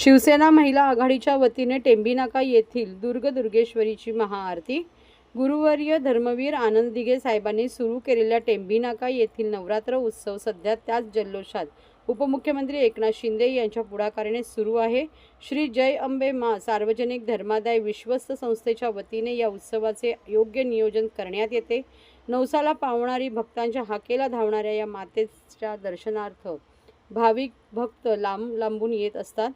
शिवसेना महिला आघाडीच्या वतीने टेंबीनाका येथील दुर्ग दुर्गेश्वरीची महाआरती. गुरुवर्य धर्मवीर आनंद दिघे साहेबांनी सुरू केलेल्या टेंबीनाका येथील नवरात्र उत्सव सध्या त्याच जल्लोषात. उपमुख्यमंत्री एकनाथ शिंदे यांच्या पुढाकाराने सुरू आहे. श्री जय अंबे मा सार्वजनिक धर्मादाय विश्वस्त संस्थेच्या वतीने या उत्सवाचे योग्य नियोजन करण्यात येते. नवसाला पावणारी भक्तांच्या हाकेला धावणाऱ्या या मातेच्या दर्शनार्थ भाविक भक्त लांब लांबून येत असतात.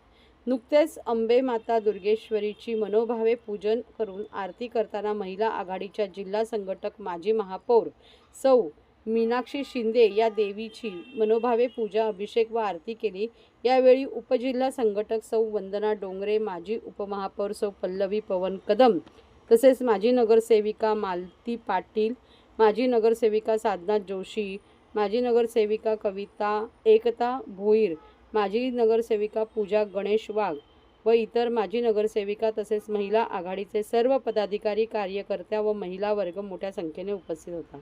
नुकतेच अंबे माता दुर्गेश्वरीची मनोभावे पूजन करून आरती करताना महिला आघाडीच्या जिल्हा संघटक माजी महापौर सौ मीनाक्षी शिंदे या देवीची मनोभावे पूजा अभिषेक व आरती केली. यावेळी उपजिल्हा संघटक सौ वंदना डोंगरे माजी उपमहापौर सौ पल्लवी पवन कदम तसेच माजी नगरसेविका मालती पाटील माजी नगरसेविका साधना जोशी माजी नगरसेविका कविता एकता भोईर माजी नगरसेविका पूजा गणेश वाघ व इतर माजी नगरसेविका तसेच महिला आघाडीचे सर्व पदाधिकारी कार्यकर्त्या व महिला वर्ग मोठ्या संख्येने उपस्थित होता.